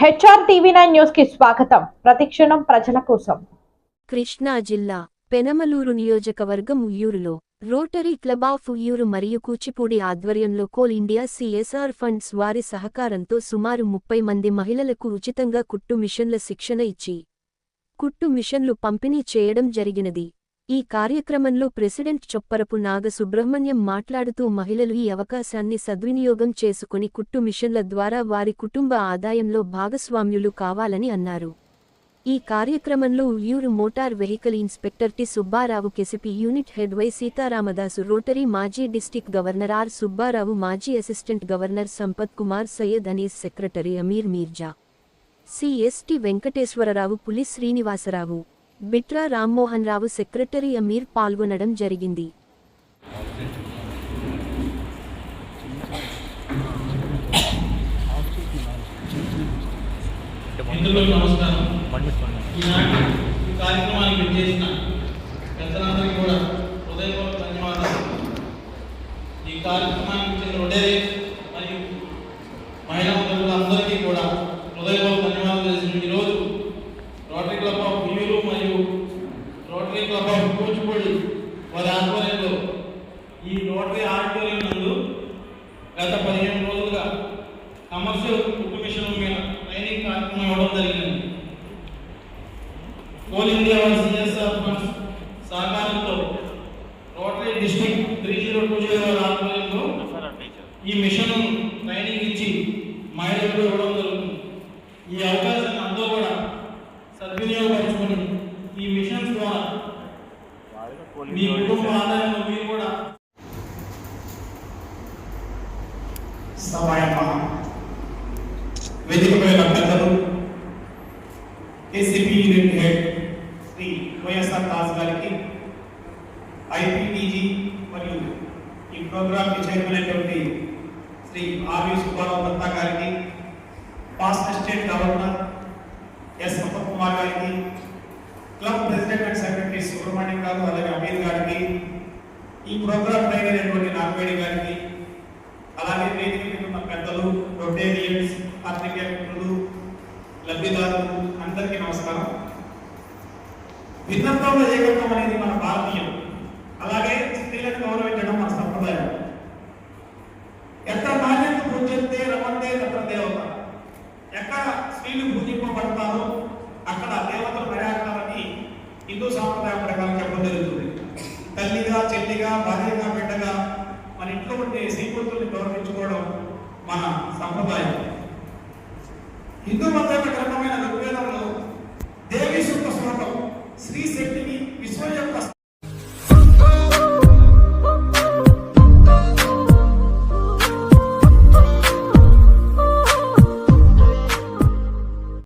HR TV nine న్యూస్కి స్వాగతం. ప్రతిక్షణం ప్రజల కోసం. కృష్ణా జిల్లా పెనమలూరు నియోజకవర్గం ఉయ్యూరులో రోటరీ క్లబ్ ఆఫ్ ఉయ్యూరు మరియు కూచిపూడి ఆధ్వర్యంలో కోల్ ఇండియా సిఎస్ఆర్ ఫండ్స్ వారి సహకారంతో సుమారు ముప్పై మంది మహిళలకు ఉచితంగా కుట్టు మిషన్ల శిక్షణ ఇచ్చి కుట్టు మిషన్లు పంపిణీ చేయడం జరిగినది. ఈ కార్యక్రమంలో ప్రెసిడెంట్ చొప్పరపు నాగ సుబ్రహ్మణ్యం మాట్లాడుతూ మహిళలు ఈ అవకాశాన్ని సద్వినియోగం చేసుకుని కుట్టు మిషన్ల ద్వారా వారి కుటుంబ ఆదాయంలో భాగస్వామ్యులు కావాలని అన్నారు. ఈ కార్యక్రమంలో Uyyuru motor vehicle inspector T Subbarao KCP unit head Y Seetharamadasu rotary మాజీ డిస్టిక్ గవర్నర్ ఆర్ సుబ్బారావు మాజీ assistant governor Sampath Kumar Syed Anees secretary Ameer Mirza CST Venkateswararao Puli Srinivasarao Bitra Rammohan Rao secretary Ameer పాల్గొనడం జరిగింది. ఈ కార్యక్రమానికి మరియు మహిళా కూడా హృదయపూర్వక ధన్యవాదాలు తెలిసిన ఈరోజు రోటరీ క్లబ్ ఆఫ్ ఉయ్యూరు మరియు రోటరీ క్లబ్ ఆఫ్ కూచిపూడి వారి ఆధ్వర్యంలో ఈ రోటరీ ఆడిటోరియం నందు గత పదిహేను రోజులుగా కమర్షియల్ కుట్టు మిషన్ మీద ట్రైనింగ్ కార్యక్రమం ఇవ్వడం జరిగింది. కోల్ ఇండియా సిఎస్ఆర్ ఫండ్స్ సహకారంతో rotary district three zero two zero వారి ఆధ్వర్యంలో ఈ మిషన్ ట్రైనింగ్ ఇచ్చి మహిళలకు ఇవ్వడం జరుగుతుంది. ఈ అవకాశాన్ని అందరూ కూడా సద్వినియోగం ఈ మిషన్స్ ద్వారా మీ కుటుంబ ఆదాయంలో మీరు కూడా సమాయమ్మ వేదికపై పెద్దలు ACP unit head Shri YSR Das గారికి ఐపీటీజీ మరియు ఈ ప్రోగ్రామ్కి చైర్మన్ అయినటువంటి శ్రీ ఆర్వి సుబ్బారావు దత్తా గారికి past state governor S Sampath Kumar గారికి club president and secretary Subrahmanyam గారు అలాగే అమీర్ గారికి ఈ ప్రోగ్రామ్ ట్రైనర్ అయినటువంటి నాగవేడి గారికి అలాగే వేదిక ఉన్న పెద్దలు రొటేరియన్స్ పత్రికా మిత్రులు లబ్ధిదారులు అందరికీ నమస్కారం. భిన్నత్వంలో ఏకత్వం అనేది మన భారతీయం. అలాగే స్త్రీలను గౌరవించడం మన సంప్రదాయం. ఎక్కడ నాణ్యత పూజంతే రమంతే తత్ర దేవత. ఎక్కడ స్త్రీలు పూజ హిందూ సాంప్రదాయం ప్రకారం చెప్పడం జరుగుతుంది. తల్లిగా చెల్లిగా భార్యగా బిడ్డగా మన ఇంట్లో ఉండే శ్రీకృతుల్ని గౌరవించుకోవడం మన సంప్రదాయం. హిందూ మతమైన గ్రంథమైన ఋగ్వేదంలో దేవి శుద్ధ శ్లోకం స్త్రీ శక్తిని విశ్వ యొక్క